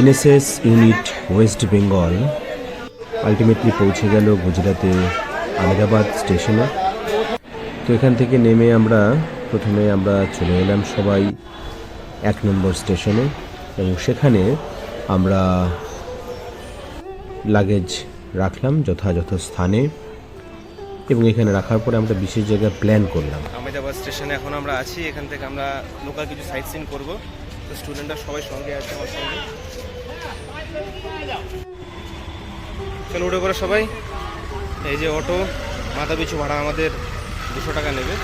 NSS unit West Bengal ultimately পৌঁছে গেল গুজরাতে আহমেদাবাদ স্টেশনে। তো এখান থেকে নেমে আমরা প্রথমে আমরা চলে এলাম সবাই এক নম্বর স্টেশনে এবং সেখানে আমরা লাগেজ রাখলাম যথাযথ স্থানে এবং এখানে রাখার পরে আমরা বিশেষ জায়গায় প্ল্যান করলাম। আহমেদাবাদ স্টেশনে এখন আমরা আছি, এখান থেকে আমরা লোকাল কিছু সাইট সিন করব। তো স্টুডেন্টরা সবাই সঙ্গে আছে আমার সঙ্গে। চলো উঠে পড়ো সবাই। এই যে অটো, মাথা পিছু ভাড়া আমাদের দুশো টাকা নেবে।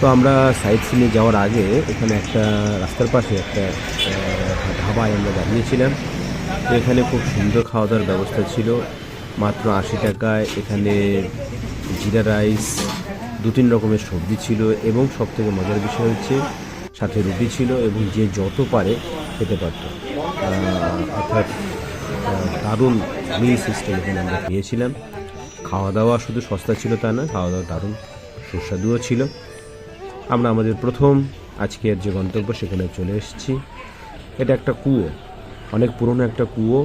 তো আমরা সাইড সিনে যাওয়ার আগে এখানে একটা রাস্তার পাশে একটা ধাবায় আমরা দাঁড়িয়েছিলাম। তো এখানে খুব সুন্দর খাওয়া দাওয়ার ব্যবস্থা ছিল। মাত্র আশি টাকায় এখানে জিরা রাইস দু তিন রকমের সবজি ছিল এবং সব থেকে মজার বিষয় হচ্ছে সাথে রুটি ছিল এবং যে যত পারে খেতে পারত। অর্থাৎ দারুণ মিল সিস্টেম এখানে আমরা পেয়েছিলাম খাওয়া দাওয়া শুধু সস্তা ছিল তা না খাওয়া দাওয়া দারুণ সুস্বাদুও ছিল। আমরা আমাদের প্রথম আজকের যে গন্তব্য সেখানে চলে এসেছি। এটা একটা কুয়ো, অনেক পুরনো একটা কুয়ো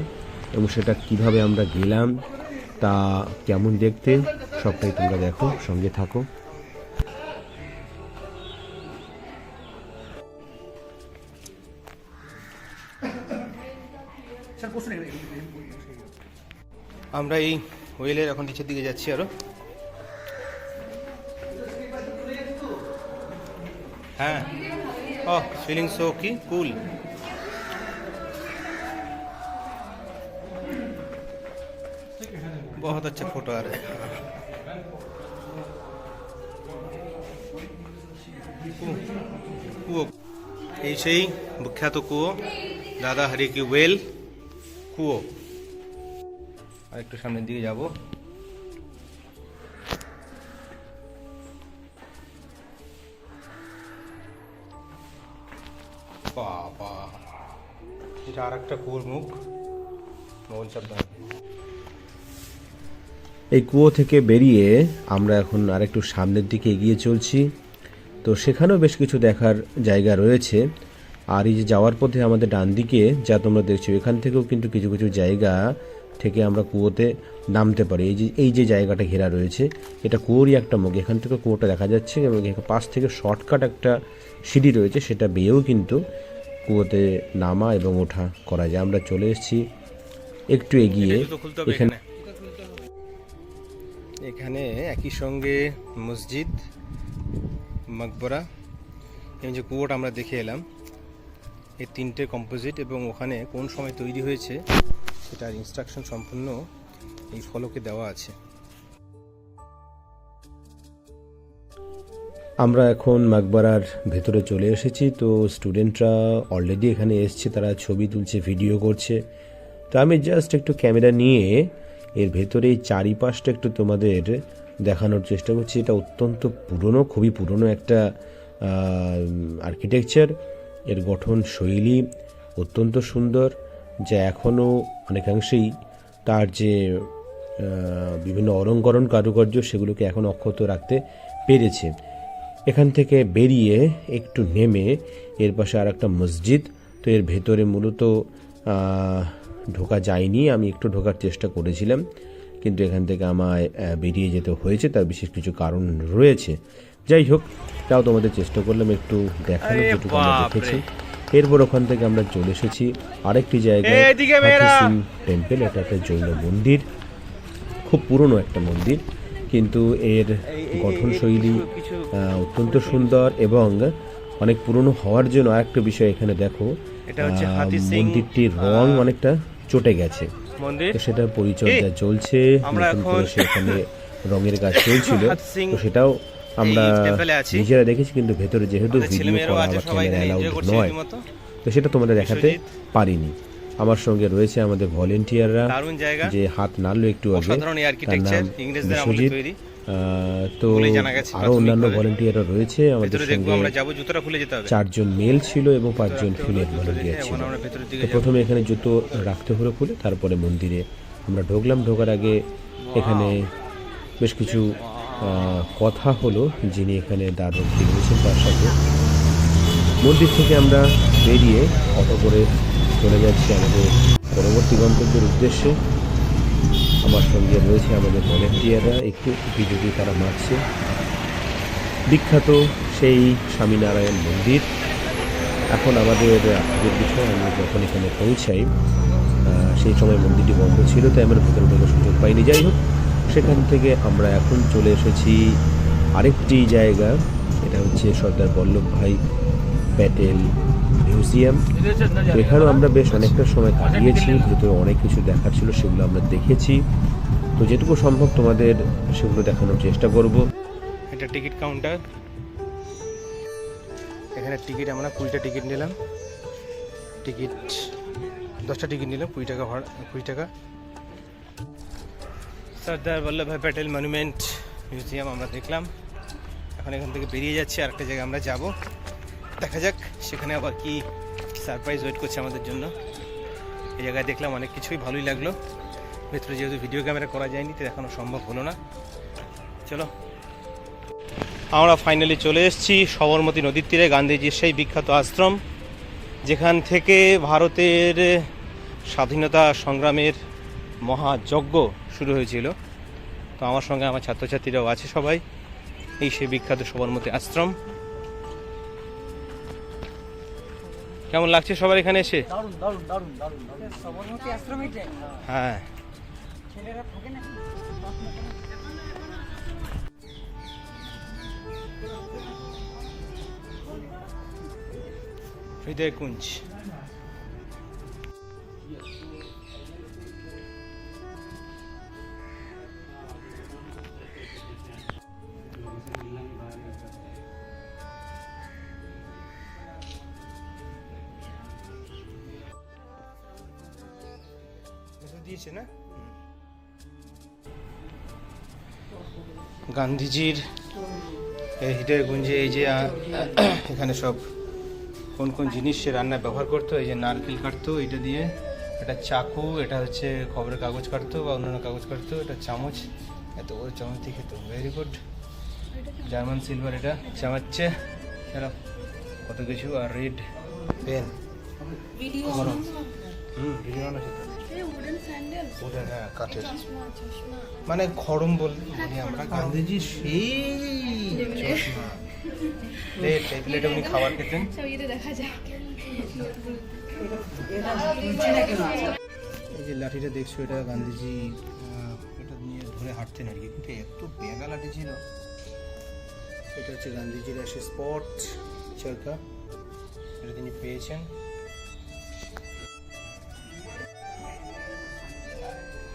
এবং সেটা কীভাবে আমরা গেলাম তা কেমন দেখতে সবটাই তোমরা দেখো, সঙ্গে থাকো। আমরা এই ওয়েলের এখন নিচের দিকে যাচ্ছি আরো হ্যাঁ ও ফিলিং সো কি কুল बहुत अच्छा फोटो आ रहा है কুয়ো এই সেই বিখ্যাত কুয়ো দাদা হরি কি ওয়েল কুয়ো। আর একটু সামনের দিকে যাব। বাবা, এটা আর একটা কুয়োর এই কুয়ো থেকে বেরিয়ে আমরা এখন আরেকটু সামনের দিকে এগিয়ে চলছি। তো সেখানেও বেশ কিছু দেখার জায়গা রয়েছে। আর এই যে যাওয়ার পথে আমাদের ডান দিকে যা তোমরা দেখছ এখান থেকেও কিন্তু কিছু কিছু জায়গা থেকে আমরা কুয়োতে নামতে পারি। এই যে এই যে জায়গাটা ঘেরা রয়েছে এটা কুয়োরই একটা মুখ। এখান থেকে কুয়োটা দেখা যাচ্ছে এবং পাশ থেকে শর্টকাট একটা সিঁড়ি রয়েছে সেটা বেয়েও কিন্তু কুয়োতে নামা এবং ওঠা করা যায়। আমরা চলে এসেছি একটু এগিয়ে। এখানে এখানে একই সঙ্গে মসজিদ মকবরা এই যে কুয়োটা আমরা দেখে এলাম। এই তিনটে কম্পোজিট এবং ওখানে কোন সময় তৈরি হয়েছে সেটার ইনস্ট্রাকশন সম্পূর্ণ এই ফলকে দেওয়া আছে। আমরা এখন মাকবারার ভেতরে চলে এসেছি, তো স্টুডেন্টরা অলরেডি এখানে এসছে, তারা ছবি তুলছে ভিডিও করছে। তো আমি জাস্ট একটু ক্যামেরা নিয়ে এর ভেতরে এই চারিপাশটা একটু তোমাদের দেখানোর চেষ্টা করছি। এটা অত্যন্ত পুরনো, খুবই পুরনো একটা আর্কিটেকচার এর গঠন শৈলী অত্যন্ত সুন্দর, যা এখনও অনেকাংশেই তার যে বিভিন্ন অলঙ্করণ কারুকার্য সেগুলোকে এখন অক্ষত রাখতে পেরেছে। এখান থেকে বেরিয়ে একটু নেমে এর পাশে আর একটা মসজিদ, তো এর ভেতরে মূলত ঢোকা যায়নি, আমি একটু ঢোকার চেষ্টা করেছিলাম, কিন্তু এখান থেকে আমায় বেরিয়ে যেতে হয়েছে, তার বিশেষ কিছু কারণ রয়েছে। যাই হোক তাও তোমাদের চেষ্টা করলাম একটু দেখানোর যেটুকু আমরা দেখেছি। এরপর ওখান থেকে আমরা চলে এসেছি আরেকটি জায়গায়। টেম্পল এটা একটা জৈন মন্দির। খুব পুরনো একটা মন্দির কিন্তু এর গঠনশৈলী অত্যন্ত সুন্দর এবং অনেক পুরনো হওয়ার জন্য আরেকটা বিষয় এখানে দেখো মন্দিরটির রং অনেকটা চটে গেছে। তো সেটার পরিচর্যা চলছে আমরা নতুন করে সেখানে রঙের কাজ চলছিল। তো সেটাও আমরা। নিজেরা দেখেছি কিন্তু ভেতরে যেহেতু ভিডিও করা বা ক্যামেরা অ্যালাউড নয়। তো সেটা তোমাদের দেখাতে পারিনি। আমার সঙ্গে রয়েছে আমাদের ভলেন্টিয়াররা যে হাত নাড়লো একটু আগে। তার নাম বিশ্বজিৎ। তো আরও অন্যান্য ভলেন্টিয়াররা রয়েছে। আমাদের সঙ্গে চারজন মেল ছিল এবং পাঁচজন ফিমেল ভলেন্টিয়ার ছিল। তো প্রথমে এখানে জুতো রাখতে হলো খুলে তারপরে মন্দিরে আমরা ঢুকলাম। ঢোকার আগে এখানে বেশ কিছু কথা হলো যিনি এখানে দ্বার রক্ষী রয়েছেন তার সাথে। মন্দির থেকে আমরা বেরিয়ে অটো করে চলে যাচ্ছি আমাদের পরবর্তী গন্তব্যের উদ্দেশ্যে। আমার সঙ্গে রয়েছে আমাদের ভলেন্টিয়াররা একটু ভিডিওটি তারা মারছে। বিখ্যাত সেই স্বামীনারায়ণ মন্দির। এখন আমাদের আজকের বিষয়, আমরা যখন এখানে পৌঁছাই সেই সময় মন্দিরটি বন্ধ ছিল, তাই আমরা ভেতরে ঢোকার সুযোগ পাইনি। যাই হোক সেখান থেকে আমরা এখন চলে এসেছি আরেকটি জায়গা। এটা হচ্ছে সর্দার বল্লভভাই প্যাটেল মিউজিয়াম। এখানেও আমরা বেশ অনেকটা সময় কাটিয়েছি, ভেতরে অনেক কিছু দেখার ছিল, সেগুলো আমরা দেখেছি। তো যেটুকু সম্ভব তোমাদের সেগুলো দেখানোর চেষ্টা করব। এটা টিকিট কাউন্টার। এখানে টিকিট আমরা কুড়িটা টিকিট নিলাম। টিকিট, দশটা টিকিট নিলাম, কুড়ি টাকা ভাড়া, কুড়ি টাকা। সর্দার বল্লভভাই প্যাটেল মনুমেন্ট মিউজিয়াম আমরা দেখলাম। এখন এখান থেকে বেরিয়ে যাচ্ছি, আরেকটা জায়গায় আমরা যাব। দেখা যাক সেখানে আবার কি সারপ্রাইজ ওয়েট করছে আমাদের জন্য। এই জায়গায় দেখলাম অনেক কিছুই ভালোই লাগল। ভেতরে যেহেতু ভিডিও ক্যামেরা করা যায়নি, তো দেখানো সম্ভব হলো না। চলো। আমরা ফাইনালি চলে এসেছি সবরমতী নদীর তীরে, গান্ধীজির সেই বিখ্যাত আশ্রম, যেখান থেকে ভারতের স্বাধীনতা সংগ্রামের মহাযজ্ঞ শুরু হয়েছিল। তো আমার সঙ্গে আমার ছাত্রছাত্রীরাও আছে সবাই। এই সেই বিখ্যাত সবরমতী আশ্রম। কেমন লাগছে সবার এখানে এসে? হ্যাঁ। ছেলেরা গান্ধীজির হৃদয়গুঞ্জে এই যে এখানে সব কোন কোন জিনিস সে রান্নায় ব্যবহার করতো এই যে নারকেল কাটতো এটা দিয়ে এটা চাকু এটা হচ্ছে খবরের কাগজ কাটতো বা অন্যান্য কাগজ কাটতো এটা চামচ এত বড় চামচ দিয়ে খেতো ভেরি গুড জার্মান সিলভার এটা চামাচ্ছে। চলো কত কিছু আর রেড পেন হুম ভিডিও উডেন হ্যাঁ কাঠের। মানে খড়ম বল বলি আমরা গান্ধীজি সেই চশমা। প্লেট এই প্লেটে উনি খাবার খেতেন দেখা যায় এই যে লাঠিটা দেখছ এটা গান্ধীজি এটা নিয়ে ধরে হাঁটতেন আর কি। কিন্তু এত বেগা লাঠি ছিল। এটা হচ্ছে গান্ধীজির এসে স্পট চরকা এটা তিনি পেয়েছেন।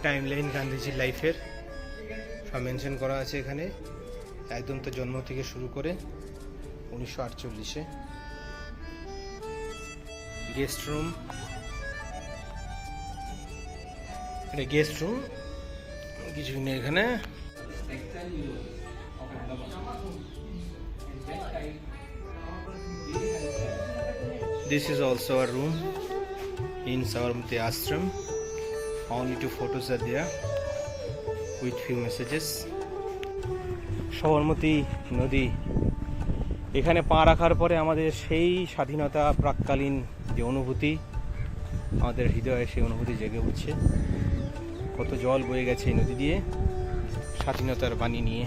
টাইম লাইন গান্ধীজির লাইফের সব মেনশন করা আছে এখানে। একদম তো জন্ম থেকে শুরু করে উনিশশো আটচল্লিশে। গেস্ট রুম এটা গেস্ট রুম কিছু নেই এখানে। This is also a room in Sabarmati Ashram. Only two photos are there with few messages. Sabarmati নদী এখানে পা রাখার পরে আমাদের সেই স্বাধীনতা প্রাককালীন যে অনুভূতি আমাদের হৃদয়ে সেই অনুভূতি জেগে উঠছে। কত জল বয়ে গেছে এই নদী দিয়ে স্বাধীনতার বাণী নিয়ে।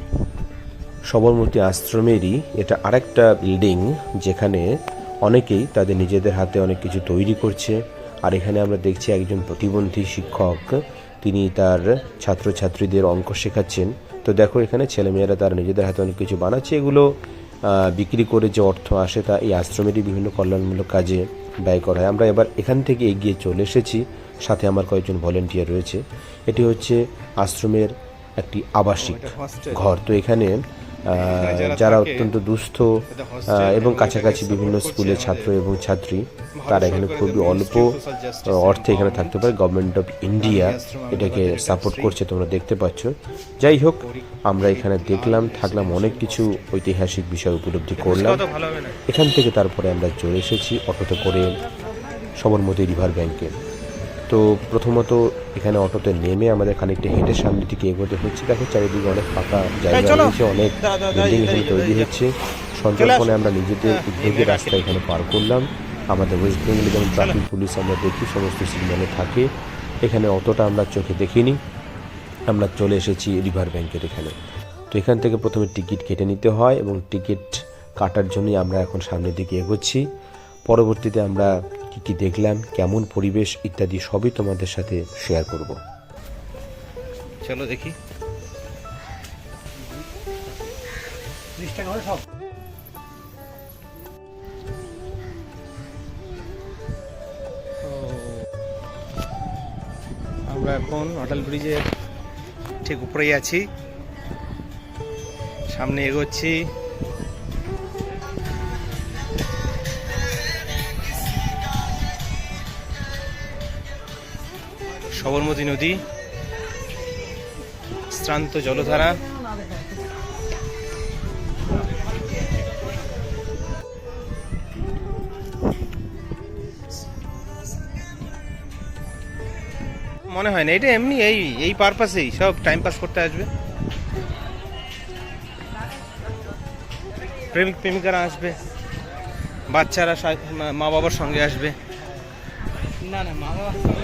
সবরমতী আশ্রমেরই এটা আরেকটা বিল্ডিং যেখানে অনেকেই তাদের নিজেদের হাতে অনেক কিছু তৈরি করছে। আর এখানে আমরা দেখছি একজন প্রতিবন্ধী শিক্ষক তিনি তার ছাত্রছাত্রীদের অঙ্ক শেখাচ্ছেন। তো দেখো এখানে ছেলেমেয়েরা তারা নিজেদের হাতে অনেক কিছু বানাচ্ছে। এগুলো বিক্রি করে যে অর্থ আসে তা এই আশ্রমেরই বিভিন্ন কল্যাণমূলক কাজে ব্যয় করা হয়। আমরা এবার এখান থেকে এগিয়ে চলে এসেছি। সাথে আমার কয়েকজন ভলেন্টিয়ার রয়েছে। এটি হচ্ছে আশ্রমের একটি আবাসিক ঘর। তো এখানে যারা অত্যন্ত দুস্থ এবং কাছাকাছি বিভিন্ন স্কুলের ছাত্র এবং ছাত্রী তারা এখানে খুবই অল্প অর্থে এখানে থাকতে পারে। গভর্নমেন্ট অফ ইন্ডিয়া এটাকে সাপোর্ট করছে তোমরা দেখতে পাচ্ছ। যাই হোক আমরা এখানে দেখলাম থাকলাম অনেক কিছু ঐতিহাসিক বিষয় উপলব্ধি করলাম। এখান থেকে তারপরে আমরা চলে এসেছি অটোতে করে সবরমতী রিভার ব্যাংকে। তো প্রথমত এখানে অটোতে নেমে আমাদের খানিকটা হেঁটে সামনের দিকে এগোতে হচ্ছে। দেখো চারিদিকে অনেক ফাঁকা জায়গা রয়েছে অনেক বিল্ডিং এখানে তৈরি। হচ্ছে। সঞ্চরপণে আমরা নিজেদের হ্যাঁ, উদ্যোগের রাস্তা এখানে পার করলাম। আমাদের ওয়েস্ট বেঙ্গলে যেমন ট্রাফিক পুলিশ আমরা দেখি সমস্ত সিগন্যালে থাকে। এখানে অতটা আমরা চোখে দেখিনি। আমরা চলে এসেছি রিভার ব্যাংকের এখানে। তো এখান থেকে প্রথমে টিকিট কেটে নিতে হয় এবং টিকিট কাটার জন্যই আমরা এখন সামনের দিকে এগোচ্ছি। পরবর্তীতে আমরা কী কী দেখলাম কেমন পরিবেশ ইত্যাদি সবই তোমাদের সাথে শেয়ার করব। চলো দেখি। আমরা এখন অটল ব্রিজের ঠিক উপরেই আছি। সামনে এগোচ্ছি। সবরমতী নদী, শ্রান্ত জলধারা। মনে হয় না, এটা এমনি এই এই পারপাসেই সব টাইম পাস করতে আসবে। প্রেমিক প্রেমিকারা আসবে, বাচ্চারা মা বাবার সঙ্গে আসবে। না না মা বাবা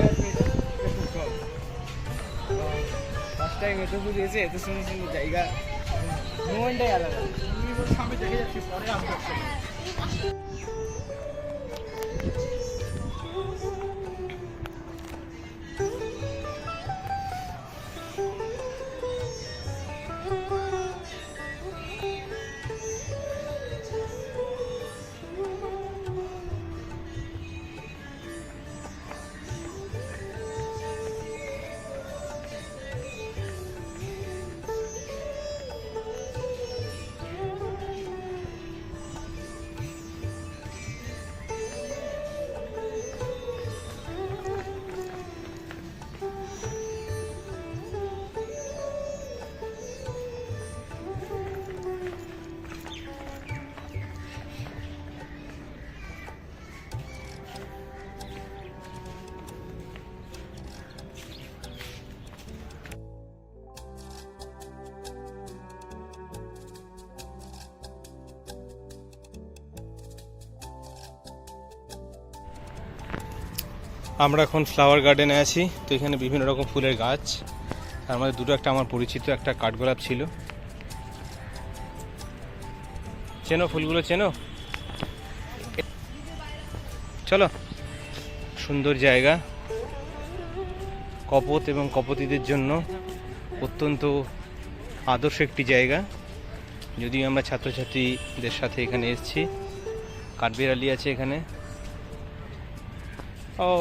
টাইম দূর এসে এত সুন্দর সুন্দর জায়গা। মোমেন্টটাই আলাদা। সামনে দেখে যাচ্ছি পরে আমরা আমরা এখন ফ্লাওয়ার গার্ডেনে আছি। তো এখানে বিভিন্ন রকম ফুলের গাছ। তার মধ্যে দুটো একটা আমার পরিচিত, একটা কাঠগোলাপ ছিল। চেনো ফুলগুলো, চেনো? চলো। সুন্দর জায়গা। কপত এবং কপতিদের জন্য অত্যন্ত আদর্শ একটি জায়গা। যদিও আমরা ছাত্রছাত্রীদের সাথে এখানে এসেছি। কাঠবিড়ালি আছে এখানে। ও।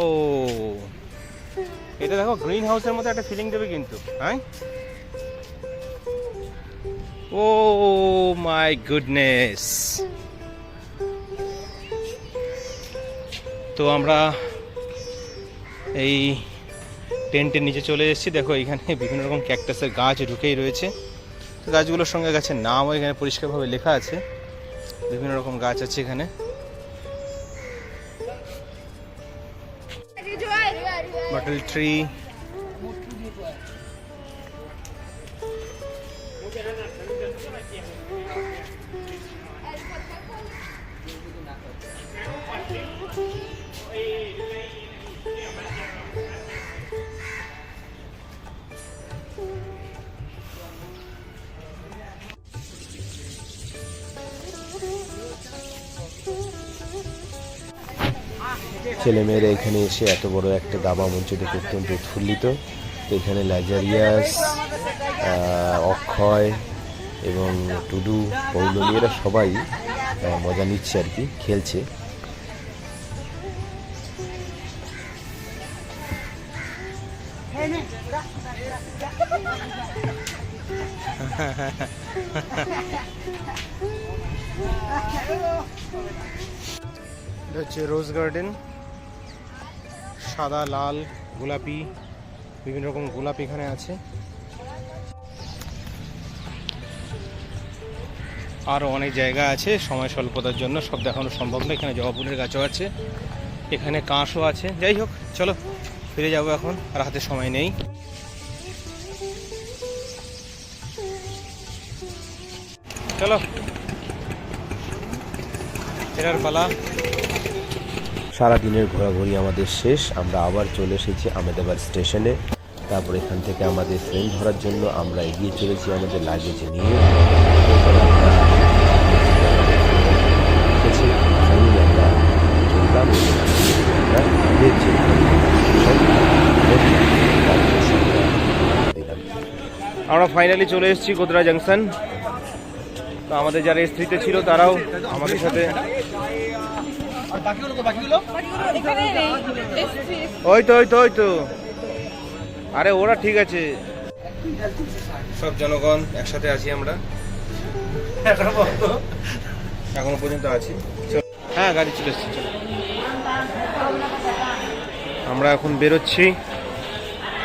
এটা দেখো গ্রিন হাউসের মতো একটা ফিলিং দেবে কিন্তু হ্যাঁ? ও মাই গুডনেস তো আমরা এই টেন্টের নিচে চলে এসেছি। দেখো এখানে বিভিন্ন রকম ক্যাকটাসের গাছ ঢুকেই রয়েছে। তো গাছগুলোর সঙ্গে গাছের নামও এখানে পরিষ্কারভাবে লেখা আছে। বিভিন্ন রকম গাছ আছে এখানে। apple tree ছেলেমেয়েরা এখানে এসে এত বড় একটা দাবা মঞ্চ দেখে অত্যন্ত উৎফুল্লিত। তো এখানে লাজারিয়াস অক্ষয় এবং টুডু, পৌলমি, এরা সবাই মজা নিচ্ছে আর কি, খেলছে। হচ্ছে রোজ গার্ডেন। সাদা, লাল, গোলাপি, বিভিন্ন রকম গোলাপ এখানে আছে। আরও অনেক জায়গা আছে, সময় স্বল্পতার জন্য সব দেখানো সম্ভব না। এখানে জবা ফুলের গাছও আছে, এখানে কাঁশও আছে। যাই হোক, চলো, ফিরে যাব এখন, আর হাতে সময় নেই। চলো, ফেরার পালা। সারাদিনের ঘোরাঘুরি আমাদের শেষ। আমরা আবার চলে এসেছি আহমেদাবাদ স্টেশনে। তারপর এখান থেকে আমাদের ট্রেন ধরার জন্য আমরা এগিয়ে চলেছি আমাদের লাগেজ নিয়ে। আমরা ফাইনালি চলে এসেছি গোদরা জাংশন তো আমাদের যারা স্ত্রীতে ছিল তারাও আমাদের সাথে এখানে নেই ওই তো ওই তো ওই তো আরে ওরা ঠিক আছে। সব জনগণ একসাথে আছি আমরা। এখনও পর্যন্ত আছি। হ্যাঁ গাড়ি চলে এসছি চলো। আমরা এখন বেরোচ্ছি।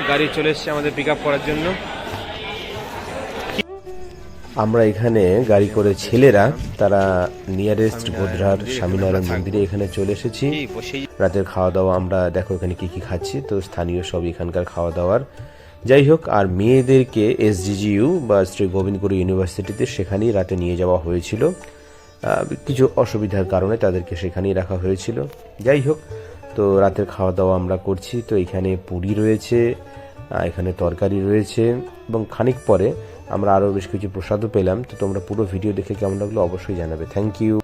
গাড়ি চলে এসছে আমাদের পিক আপ করার জন্য। আমরা এখানে গাড়ি করে ছেলেরা, তারা নিয়ারেস্ট গোধরার স্বামীনারায়ণ মন্দিরে এখানে চলে এসেছি। রাতের খাওয়া দাওয়া আমরা দেখো এখানে কি কি খাচ্ছি, তো স্থানীয় সব এখানকার খাওয়া দাওয়ার যাই হোক, আর মেয়েদেরকে এসজিজিইউ বা শ্রী গোবিন্দপুর ইউনিভার্সিটিতে সেখানেই রাতে নিয়ে যাওয়া হয়েছিল। কিছু অসুবিধার কারণে তাদেরকে সেখানেই রাখা হয়েছিল। যাই হোক, তো রাতের খাওয়া দাওয়া আমরা করছি। তো এখানে পুরি রয়েছে এখানে তরকারি রয়েছে এবং খানিক পরে আমরা আরও বেশ কিছু প্রসাদও পেলাম। তো তোমরা পুরো ভিডিও দেখে কেমন লাগল অবশ্যই জানাবে। Thank you